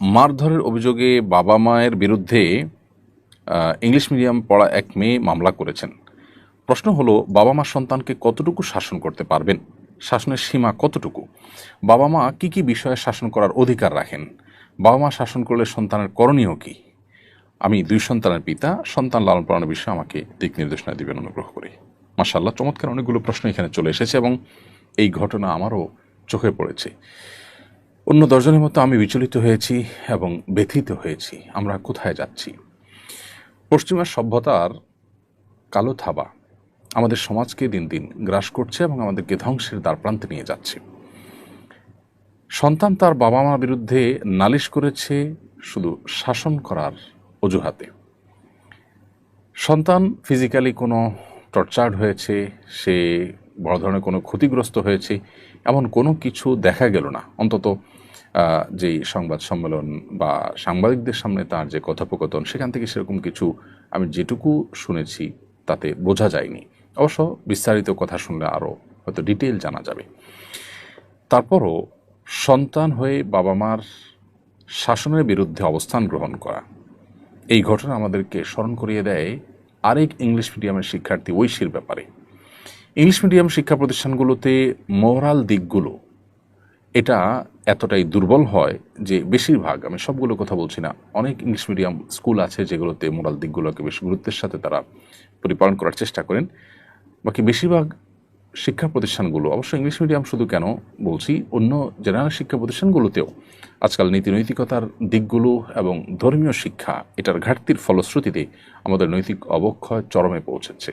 মারধরের অভিযোগে বাবা মায়ের বিরুদ্ধে ইংলিশ মিডিয়াম পড়া এক মেয়ে মামলা করেছেন। প্রশ্ন হলো, বাবা মা সন্তানকে কতটুকু শাসন করতে পারবেন? শাসনের সীমা কতটুকু? বাবা মা কি কি বিষয়ে শাসন করার অধিকার রাখেন? বাবা মা শাসন করলে সন্তানের করণীয় কি? আমি দুই সন্তানের পিতা, সন্তান লালন পালনের বিষয়ে আমাকে দিক নির্দেশনা দিবেন, অনুগ্রহ করে। মাসাল্লাহ চমৎকার অনেকগুলো প্রশ্ন এখানে চলে এসেছে এবং এই ঘটনা আমারও চোখে পড়েছে। অন্য দশজনের মতো আমি বিচলিত হয়েছি এবং ব্যথিত হয়েছি। আমরা কোথায় যাচ্ছি? পশ্চিমা সভ্যতার কালো থাবা আমাদের সমাজকে দিন দিন গ্রাস করছে এবং আমাদেরকে ধ্বংসের দ্বার প্রান্তে নিয়ে যাচ্ছে। সন্তান তার বাবা মার বিরুদ্ধে নালিশ করেছে শুধু শাসন করার অজুহাতে। সন্তান ফিজিক্যালি কোনো টর্চার্ড হয়েছে, সে বড় ধরনের কোনো ক্ষতিগ্রস্ত হয়েছে, এমন কোনো কিছু দেখা গেল না। অন্তত যেই সংবাদ সম্মেলন বা সাংবাদিকদের সামনে তার যে কথোপকথন, সেখান থেকে সেরকম কিছু আমি যেটুকু শুনেছি তাতে বোঝা যায়নি। অবশ্য বিস্তারিত কথা শুনলে আরও হয়তো ডিটেল জানা যাবে। তারপরও সন্তান হয়ে বাবা মার শাসনের বিরুদ্ধে অবস্থান গ্রহণ করা, এই ঘটনা আমাদেরকে স্মরণ করিয়ে দেয় আরেক ইংলিশ মিডিয়ামের শিক্ষার্থী ঐশীর ব্যাপারে। ইংলিশ মিডিয়াম শিক্ষা প্রতিষ্ঠানগুলোতে মোরাল দিকগুলো এটা এতটাই দুর্বল হয় যে বেশিরভাগ, আমি সবগুলো কথা বলছি না, অনেক ইংলিশ মিডিয়াম স্কুল আছে যেগুলোতে মোরাল দিকগুলোকে বেশ গুরুত্বের সাথে তারা পরিপালন করার চেষ্টা করেন। বাকি বেশিরভাগ শিক্ষা প্রতিষ্ঠানগুলো, অবশ্য ইংলিশ মিডিয়াম শুধু কেন বলছি, অন্য জেনারেল শিক্ষা প্রতিষ্ঠানগুলোতেও আজকাল নীতি নৈতিকতার দিকগুলো এবং ধর্মীয় শিক্ষা, এটার ঘাটতির ফলশ্রুতিতে আমাদের নৈতিক অবক্ষয় চরমে পৌঁছেছে।